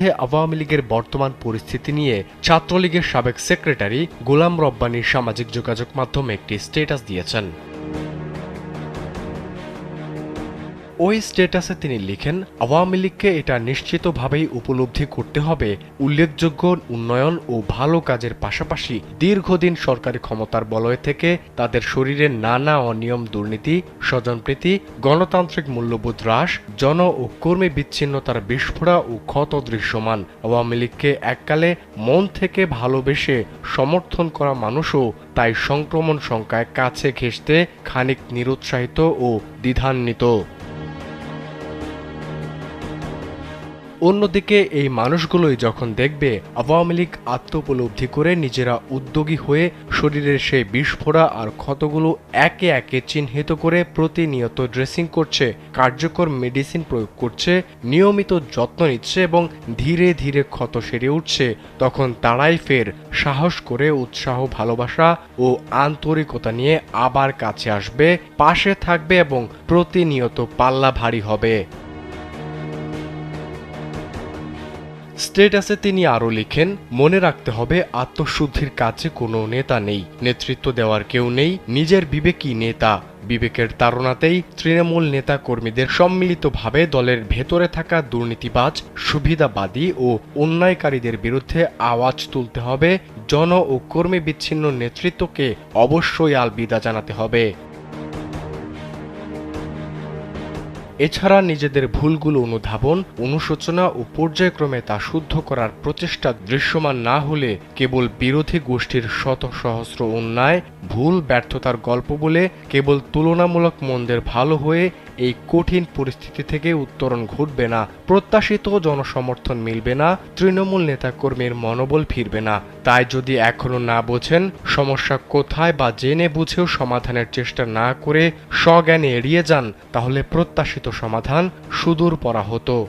আওয়ামী লীগের বর্তমান পরিস্থিতি নিয়ে ছাত্রলীগের সাবেক সেক্রেটারি গোলাম রব্বানী সামাজিক যোগাযোগ মাধ্যমে একটি স্টেটাস দিয়েছেন। ওই স্ট্যাটাসে তিনি লিখেন, আওয়ামী লীগকে এটা নিশ্চিতভাবেই উপলব্ধি করতে হবে। উল্লেখযোগ্য উন্নয়ন ও ভালো কাজের পাশাপাশি দীর্ঘদিন সরকারি ক্ষমতার বলয় থেকে তাদের শরীরে নানা অনিয়ম, দুর্নীতি, স্বজনপ্রীতি, গণতান্ত্রিক মূল্যবোধ হ্রাস, জন ও কর্মী বিচ্ছিন্নতার বিস্ফোরা ও ক্ষত দৃশ্যমান। আওয়ামী লীগকে এককালে মন থেকে ভালোবেসে সমর্থন করা মানুষও তাই সংক্রমণ সংখ্যায় কাছে ঘেঁষতে খানিক নিরুৎসাহিত ও দ্বিধান্বিত। অন্যদিকে, এই মানুষগুলোই যখন দেখবে, আওয়ামী লীগ আত্মোপলব্ধি করে নিজেরা উদ্যোগী হয়ে শরীরের সেই বিস্ফোরা আর ক্ষতগুলো একে একে চিহ্নিত করে প্রতিনিয়ত ড্রেসিং করছে, কার্যকর মেডিসিন প্রয়োগ করছে, নিয়মিত যত্ন নিচ্ছে এবং ধীরে ধীরে ক্ষত সেরে উঠছে, তখন তারাই ফের সাহস করে উৎসাহ, ভালোবাসা ও আন্তরিকতা নিয়ে আবার কাছে আসবে, পাশে থাকবে এবং প্রতিনিয়ত পাল্লা ভারী হবে। স্টেটাসে তিনি আরও লিখেন, মনে রাখতে হবে, আত্মশুদ্ধির কাছে কোনো নেতা নেই। নেতৃত্ব দেওয়ার কেউ নেই, নিজের বিবেকী নেতা। বিবেকের তাড়নাতেই তৃণমূল নেতা কর্মীদের সম্মিলিতভাবে দলের ভেতরে থাকা দুর্নীতিবাজ, সুবিধাবাদী ও অন্যায়কারীদের বিরুদ্ধে আওয়াজ তুলতে হবে। জন ও কর্মী বিচ্ছিন্ন নেতৃত্বকে অবশ্যই আলবিদা জানাতে হবে। এছাড়া নিজেদের ভুলগুলো অনুধাবন, অনুশোচনা ও পর্যায়ক্রমে তা শুদ্ধ করার প্রচেষ্টা দৃশ্যমান না হলে কেবল বিরোধী গোষ্ঠীর শত সহস্র অন্যায়, ভুল ব্যর্থতার গল্প বলে কেবল তুলনামূলক মন্দের ভালো হয়ে এই কঠিন পরিস্থিতি থেকে উত্তরণ ঘটবে না, প্রত্যাশিত জনসমর্থন মিলবে না, তৃণমূল নেতাকর্মীর মনোবল ফিরবে না। তাই যদি এখনও না বোঝেন, সমস্যা কোথায় বা জেনে বুঝেও সমাধানের চেষ্টা না করে স্বজ্ঞানে এড়িয়ে যান, তাহলে প্রত্যাশিত সমাধান সুদূর পরা হতো।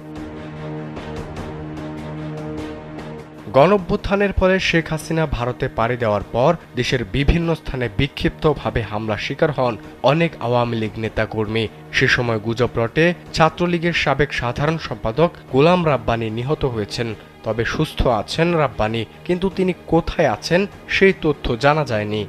গণভ্যুত্থানের পরে শেখ হাসিনা ভারতে পাড়ি দেওয়ার পর দেশের বিভিন্ন স্থানে বিক্ষিপ্তভাবে হামলা শিকার হন অনেক আওয়ামী লীগ নেতাকর্মী। সে সময় গুজব রটে ছাত্রলীগের সাবেক সাধারণ সম্পাদক গোলাম রাব্বানি নিহত হয়েছেন। তবে সুস্থ আছেন রাব্বানি, কিন্তু তিনি কোথায় আছেন সেই তথ্য জানা যায়নি।